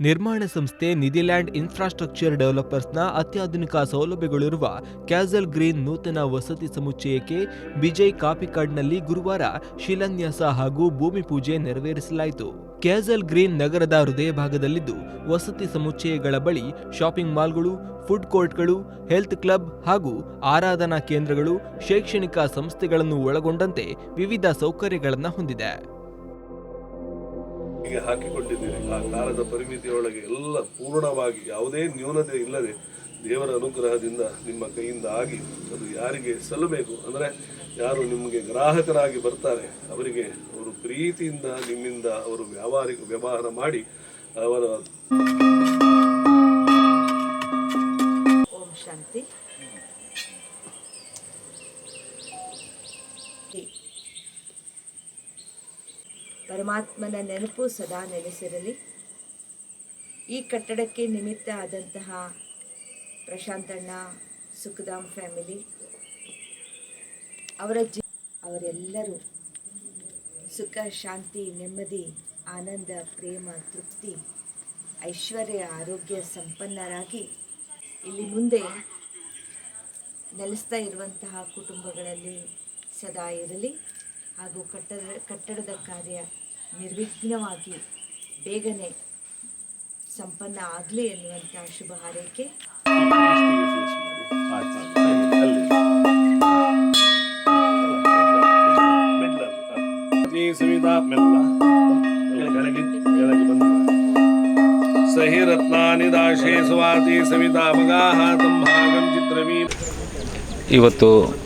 ನಿರ್ಮಾಣ ಸಂಸ್ಥೆ ನಿಧಿಲ್ಯಾಂಡ್ ಇನ್ಫ್ರಾಸ್ಟ್ರಕ್ಚರ್ ಡೆವಲಪರ್ಸ್ನ ಅತ್ಯಾಧುನಿಕ ಸೌಲಭ್ಯಗಳಿರುವ ಕ್ಯಾಸಲ್ ಗ್ರೀನ್ ನೂತನ ವಸತಿ ಸಮುಚ್ಚಯಕ್ಕೆ ಬಿಜಯ್ ಕಾಪಿಕಾಡ್ನಲ್ಲಿ ಗುರುವಾರ ಶಿಲಾನ್ಯಾಸ ಹಾಗೂ ಭೂಮಿ ಪೂಜೆ ನೆರವೇರಿಸಲಾಯಿತು. ಕ್ಯಾಸಲ್ ಗ್ರೀನ್ ನಗರದ ಹೃದಯ ಭಾಗದಲ್ಲಿದ್ದು ವಸತಿ ಸಮುಚ್ಚಯಗಳ ಬಳಿ ಶಾಪಿಂಗ್ ಮಾಲ್ಗಳು, ಫುಡ್ ಕೋರ್ಟ್ಗಳು, ಹೆಲ್ತ್ ಕ್ಲಬ್ ಹಾಗೂ ಆರಾಧನಾ ಕೇಂದ್ರಗಳು ಶೈಕ್ಷಣಿಕ ಸಂಸ್ಥೆಗಳನ್ನು ಒಳಗೊಂಡಂತೆ ವಿವಿಧ ಸೌಕರ್ಯಗಳನ್ನು ಹೊಂದಿದೆ. ಹೀಗೆ ಹಾಕಿಕೊಂಡಿದ್ದೀರಿ. ಆ ಕಾಲದ ಪರಿಮಿತಿಯೊಳಗೆ ಎಲ್ಲ ಪೂರ್ಣವಾಗಿ ಯಾವುದೇ ನ್ಯೂನತೆ ಇಲ್ಲದೆ ದೇವರ ಅನುಗ್ರಹದಿಂದ ನಿಮ್ಮ ಕೈಯಿಂದ ಆಗಿ ಅದು ಯಾರಿಗೆ ಸಲ್ಲಬೇಕು ಅಂದರೆ ಯಾರು ನಿಮಗೆ ಗ್ರಾಹಕರಾಗಿ ಬರ್ತಾರೆ, ಅವರಿಗೆ ಅವರು ಪ್ರೀತಿಯಿಂದ ನಿಮ್ಮಿಂದ ಅವರು ವ್ಯಾವಹಾರಿಕ ವ್ಯವಹಾರ ಮಾಡಿ ಅವರ ಪರಮಾತ್ಮನ ನೆನಪು ಸದಾ ನೆಲೆಸಿರಲಿ. ಈ ಕಟ್ಟಡಕ್ಕೆ ನಿಮಿತ್ತ ಆದಂತಹ ಪ್ರಶಾಂತಣ್ಣ ಸುಖದಾಮ್ ಫ್ಯಾಮಿಲಿ, ಅವರ ಜಿ, ಅವರೆಲ್ಲರೂ ಸುಖ, ಶಾಂತಿ, ನೆಮ್ಮದಿ, ಆನಂದ, ಪ್ರೇಮ, ತೃಪ್ತಿ, ಐಶ್ವರ್ಯ, ಆರೋಗ್ಯ ಸಂಪನ್ನರಾಗಿ ಇಲ್ಲಿ ಮುಂದೆ ನೆಲೆಸ್ತಾ ಇರುವಂತಹ ಕುಟುಂಬಗಳಲ್ಲಿ ಸದಾ ಇರಲಿ. ಹಾಗೂ ಕಟ್ಟಡ, ಕಟ್ಟಡದ ಕಾರ್ಯ ನಿರ್ವಿಘ್ನವಾಗಿ ಬೇಗನೆ ಸಂಪನ್ನ ಆಗಲಿ ಎನ್ನುವಂಥ ಶುಭ ಹಾರೈಕೆ. ಸಹಿ ರತ್ನಾನಿ ದಾಶೇ ಚಿತ್ರವೀ ಇವತ್ತು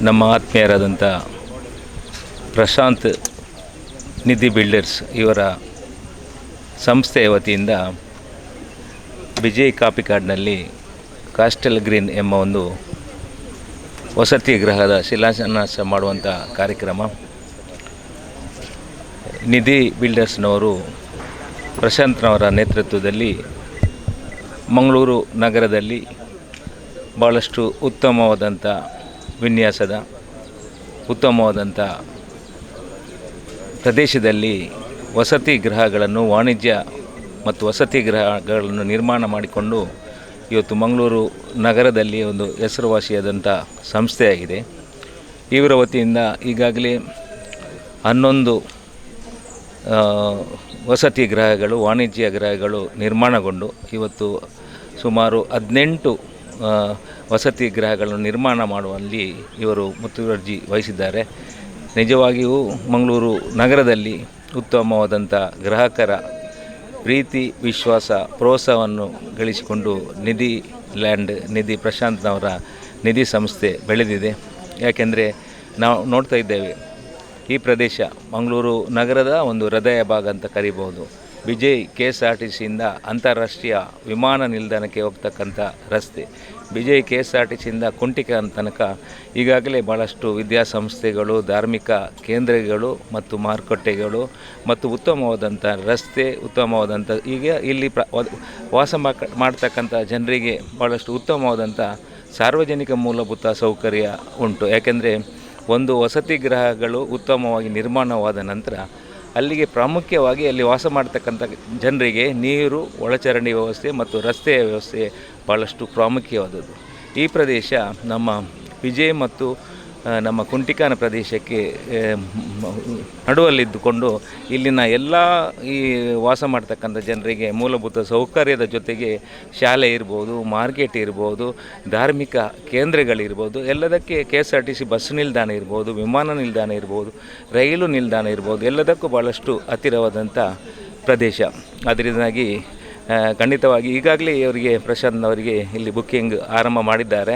ನಮ್ಮ ಆತ್ಮೀಯರಾದಂಥ ಪ್ರಶಾಂತ್ ನಿಧಿ ಬಿಲ್ಡರ್ಸ್ ಇವರ ಸಂಸ್ಥೆಯ ವತಿಯಿಂದ ವಿಜಯ್ ಕಾಪಿ ಕಾರ್ಡ್ನಲ್ಲಿ ಕಾಸ್ಟಲ್ ಗ್ರೀನ್ ಎಂಬ ಒಂದು ವಸತಿ ಗೃಹದ ಶಿಲಾನ್ಯಾಸ ಮಾಡುವಂಥ ಕಾರ್ಯಕ್ರಮ. ನಿಧಿ ಬಿಲ್ಡರ್ಸ್ನವರು ಪ್ರಶಾಂತ್ನವರ ನೇತೃತ್ವದಲ್ಲಿ ಮಂಗಳೂರು ನಗರದಲ್ಲಿ ಭಾಳಷ್ಟು ಉತ್ತಮವಾದಂಥ ವಿನ್ಯಾಸದ, ಉತ್ತಮವಾದಂಥ ಪ್ರದೇಶದಲ್ಲಿ ವಸತಿ ಗೃಹಗಳನ್ನು, ವಾಣಿಜ್ಯ ಮತ್ತು ವಸತಿ ಗೃಹಗಳನ್ನು ನಿರ್ಮಾಣ ಮಾಡಿಕೊಂಡು ಇವತ್ತು ಮಂಗಳೂರು ನಗರದಲ್ಲಿ ಒಂದು ಹೆಸರುವಾಸಿಯಾದಂಥ ಸಂಸ್ಥೆಯಾಗಿದೆ. ಇವರ ವತಿಯಿಂದ ಈಗಾಗಲೇ ಹನ್ನೊಂದು ವಸತಿ ಗೃಹಗಳು, ವಾಣಿಜ್ಯ ಗೃಹಗಳು ನಿರ್ಮಾಣಗೊಂಡು ಇವತ್ತು ಸುಮಾರು ಹದಿನೆಂಟು ವಸತಿ ಗೃಹಗಳನ್ನು ನಿರ್ಮಾಣ ಮಾಡುವಲ್ಲಿ ಇವರು ಮುತುವರ್ಜಿ ವಹಿಸಿದ್ದಾರೆ. ನಿಜವಾಗಿಯೂ ಮಂಗಳೂರು ನಗರದಲ್ಲಿ ಉತ್ತಮವಾದಂಥ ಗ್ರಾಹಕರ ಪ್ರೀತಿ, ವಿಶ್ವಾಸ, ಪ್ರೋತ್ಸಾಹವನ್ನು ಗಳಿಸಿಕೊಂಡು ನಿಧಿ ಲ್ಯಾಂಡ್, ನಿಧಿ ಪ್ರಶಾಂತ್ನವರ ನಿಧಿ ಸಂಸ್ಥೆ ಬೆಳೆದಿದೆ. ಯಾಕೆಂದರೆ ನಾವು ನೋಡ್ತಾ ಇದ್ದೇವೆ, ಈ ಪ್ರದೇಶ ಮಂಗಳೂರು ನಗರದ ಒಂದು ಹೃದಯ ಭಾಗ ಅಂತ ಕರಿಬೋದು Vijay K S R T ಸಿಯಿಂದ ಅಂತಾರಾಷ್ಟ್ರೀಯ ವಿಮಾನ ನಿಲ್ದಾಣಕ್ಕೆ ಹೋಗ್ತಕ್ಕಂಥ ರಸ್ತೆ. Vijay K S R T ಸಿಯಿಂದ ಕುಂಟಿಕ ತನಕ ಈಗಾಗಲೇ ಭಾಳಷ್ಟು ವಿದ್ಯಾಸಂಸ್ಥೆಗಳು, ಧಾರ್ಮಿಕ ಕೇಂದ್ರಗಳು ಮತ್ತು ಮಾರುಕಟ್ಟೆಗಳು ಮತ್ತು ಉತ್ತಮವಾದಂಥ ರಸ್ತೆ ಉತ್ತಮವಾದಂಥ ಈಗ ಇಲ್ಲಿ ಪ್ರ ವಾಸ ಮಾಡ್ತಕ್ಕಂಥ ಜನರಿಗೆ ಭಾಳಷ್ಟು ಉತ್ತಮವಾದಂಥ ಸಾರ್ವಜನಿಕ ಮೂಲಭೂತ ಸೌಕರ್ಯ ಉಂಟು. ಯಾಕೆಂದರೆ ಒಂದು ವಸತಿ ಗೃಹಗಳು ಉತ್ತಮವಾಗಿ ನಿರ್ಮಾಣವಾದ ನಂತರ ಅಲ್ಲಿಗೆ ಪ್ರಾಮುಖ್ಯವಾಗಿ ಅಲ್ಲಿ ವಾಸ ಮಾಡ್ತಕ್ಕಂಥ ಜನರಿಗೆ ನೀರು, ಒಳಚರಂಡಿ ವ್ಯವಸ್ಥೆ ಮತ್ತು ರಸ್ತೆಯ ವ್ಯವಸ್ಥೆ ಭಾಳಷ್ಟು ಪ್ರಾಮುಖ್ಯವಾದದ್ದು. ಈ ಪ್ರದೇಶ ನಮ್ಮ ವಿಜಯ್ ಮತ್ತು ನಮ್ಮ ಕುಂಟಿಕಾನ ಪ್ರದೇಶಕ್ಕೆ ನಡುವಲ್ಲಿದ್ದುಕೊಂಡು ಇಲ್ಲಿನ ಎಲ್ಲ ಈ ವಾಸ ಮಾಡ್ತಕ್ಕಂಥ ಜನರಿಗೆ ಮೂಲಭೂತ ಸೌಕರ್ಯದ ಜೊತೆಗೆ ಶಾಲೆ ಇರ್ಬೋದು, ಮಾರ್ಕೆಟ್ ಇರ್ಬೋದು, ಧಾರ್ಮಿಕ ಕೇಂದ್ರಗಳಿರ್ಬೋದು ಎಲ್ಲದಕ್ಕೆ K S R T C bus ನಿಲ್ದಾಣ ಇರ್ಬೋದು, ವಿಮಾನ ನಿಲ್ದಾಣ ಇರ್ಬೋದು, ರೈಲು ನಿಲ್ದಾಣ ಇರ್ಬೋದು, ಎಲ್ಲದಕ್ಕೂ ಭಾಳಷ್ಟು ಹತ್ತಿರವಾದಂಥ ಪ್ರದೇಶ. ಅದರಿಂದಾಗಿ ಖಂಡಿತವಾಗಿ ಈಗಾಗಲೇ ಇವರಿಗೆ ಪ್ರಶಾಂತ್ ಅವರಿಗೆ ಇಲ್ಲಿ ಬುಕ್ಕಿಂಗ್ ಆರಂಭ ಮಾಡಿದ್ದಾರೆ.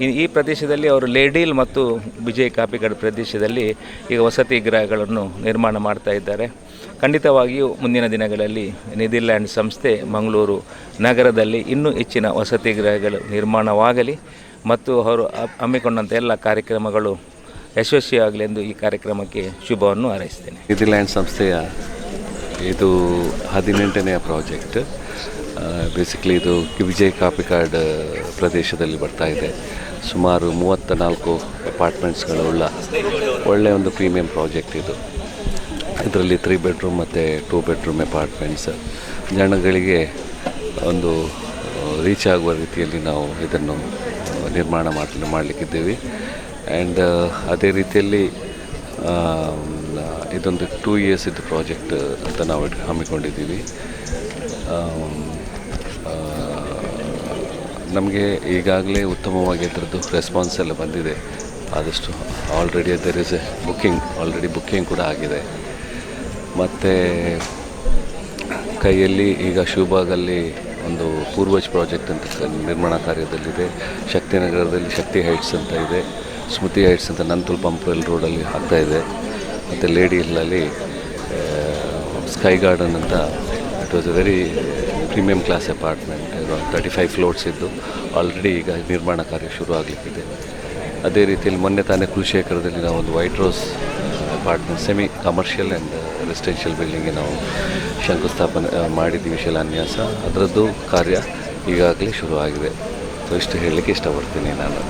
ಈ- ಪ್ರದೇಶದಲ್ಲಿ ಅವರು ಲೇಡೀಲ್ ಮತ್ತು ವಿಜಯ್ ಕಾಪಿಗಡ್ ಪ್ರದೇಶದಲ್ಲಿ ಈಗ ವಸತಿ ಗೃಹಗಳನ್ನು ನಿರ್ಮಾಣ ಮಾಡ್ತಾ ಇದ್ದಾರೆ. ಖಂಡಿತವಾಗಿಯೂ ಮುಂದಿನ ದಿನಗಳಲ್ಲಿ ನೆದರ್ಲ್ಯಾಂಡ್ ಸಂಸ್ಥೆ ಮಂಗಳೂರು ನಗರದಲ್ಲಿ ಇನ್ನೂ ಹೆಚ್ಚಿನ ವಸತಿ ಗೃಹಗಳು ನಿರ್ಮಾಣವಾಗಲಿ ಮತ್ತು ಅವರು ಹಮ್- ಹಮ್ಮಿಕೊಂಡಂಥ ಎಲ್ಲ ಕಾರ್ಯಕ್ರಮಗಳು ಯಶಸ್ವಿಯಾಗಲಿ ಎಂದು ಈ ಕಾರ್ಯಕ್ರಮಕ್ಕೆ ಶುಭವನ್ನು ಹಾರೈಸ್ತೇನೆ. ನೆದರ್ಲ್ಯಾಂಡ್ ಸಂಸ್ಥೆಯ ಇದು ಹದಿನೆಂಟನೆಯ ಪ್ರಾಜೆಕ್ಟ್. ಬೇಸಿಕಲಿ ಇದು ವಿಜಯ್ ಕಾಪಿಕಾಡ್ ಪ್ರದೇಶದಲ್ಲಿ ಬರ್ತಾ ಇದೆ. ಸುಮಾರು ಮೂವತ್ತ ನಾಲ್ಕು ಅಪಾರ್ಟ್ಮೆಂಟ್ಸ್ಗಳುಳ್ಳ ಒಳ್ಳೆಯ ಒಂದು ಪ್ರೀಮಿಯಂ ಪ್ರಾಜೆಕ್ಟ್ ಇದು. ಇದರಲ್ಲಿ ತ್ರೀ ಬೆಡ್ರೂಮ್ ಮತ್ತು ಟೂ ಬೆಡ್ರೂಮ್ ಅಪಾರ್ಟ್ಮೆಂಟ್ಸ್ ಜನಗಳಿಗೆ ಒಂದು ರೀಚ್ ಆಗುವ ರೀತಿಯಲ್ಲಿ ನಾವು ಇದನ್ನು ನಿರ್ಮಾಣ ಮಾಡಿ ಮಾಡಲಿಕ್ಕಿದ್ದೀವಿ. ಆ್ಯಂಡ್ ಅದೇ ರೀತಿಯಲ್ಲಿ ಇದೊಂದು ಟೂ ಇಯರ್ಸ್ ಇದು ಪ್ರಾಜೆಕ್ಟ್ ಅಂತ ನಾವು ಹಮ್ಮಿಕೊಂಡಿದ್ದೀವಿ. ನಮಗೆ ಈಗಾಗಲೇ ಉತ್ತಮವಾಗಿ ಅದರದ್ದು ರೆಸ್ಪಾನ್ಸ್ ಎಲ್ಲ ಬಂದಿದೆ. ಆದಷ್ಟು already there is a booking already booking ಕೂಡ ಆಗಿದೆ. ಮತ್ತು ಕೈಯಲ್ಲಿ ಈಗ ಶಿವಭಾಗಲ್ಲಿ ಒಂದು ಪೂರ್ವಜ್ ಪ್ರಾಜೆಕ್ಟ್ ಅಂತ ನಿರ್ಮಾಣ ಕಾರ್ಯದಲ್ಲಿದೆ. ಶಕ್ತಿನಗರದಲ್ಲಿ ಶಕ್ತಿ ಹೈಟ್ಸ್ ಅಂತ ಇದೆ. ಸ್ಮೃತಿ ಹೈಟ್ಸ್ ಅಂತ ನಂತುಲ್ ಪಂಪ್ವೆಲ್ ರೋಡಲ್ಲಿ ಆಗ್ತಾ ಇದೆ. ಮತ್ತು ಲೇಡಿ ಹಿಲ್ಲಲ್ಲಿ ಸ್ಕೈ ಗಾರ್ಡನ್ ಅಂತ it was a very premium class apartment thirty five floors ಇದ್ದು ಆಲ್ರೆಡಿ ಈಗ ನಿರ್ಮಾಣ ಕಾರ್ಯ ಶುರು ಆಗಲಿಕ್ಕಿದೆ. ಅದೇ ರೀತಿಯಲ್ಲಿ ಮೊನ್ನೆ ತಾನೇ ಕುಲಶೇಖರದಲ್ಲಿ ನಾವು ಒಂದು white rose apartment semi commercial and residential ಬಿಲ್ಡಿಂಗ್ಗೆ ನಾವು ಶಂಕುಸ್ಥಾಪನೆ ಮಾಡಿದ್ದೀವಿ ಶಿಲಾನ್ಯಾಸ. ಅದರದ್ದು ಕಾರ್ಯ ಈಗಾಗಲೇ ಶುರುವಾಗಿದೆ. ಸೊ ಇಷ್ಟು ಹೇಳಲಿಕ್ಕೆ ಇಷ್ಟಪಡ್ತೀನಿ ನಾನು.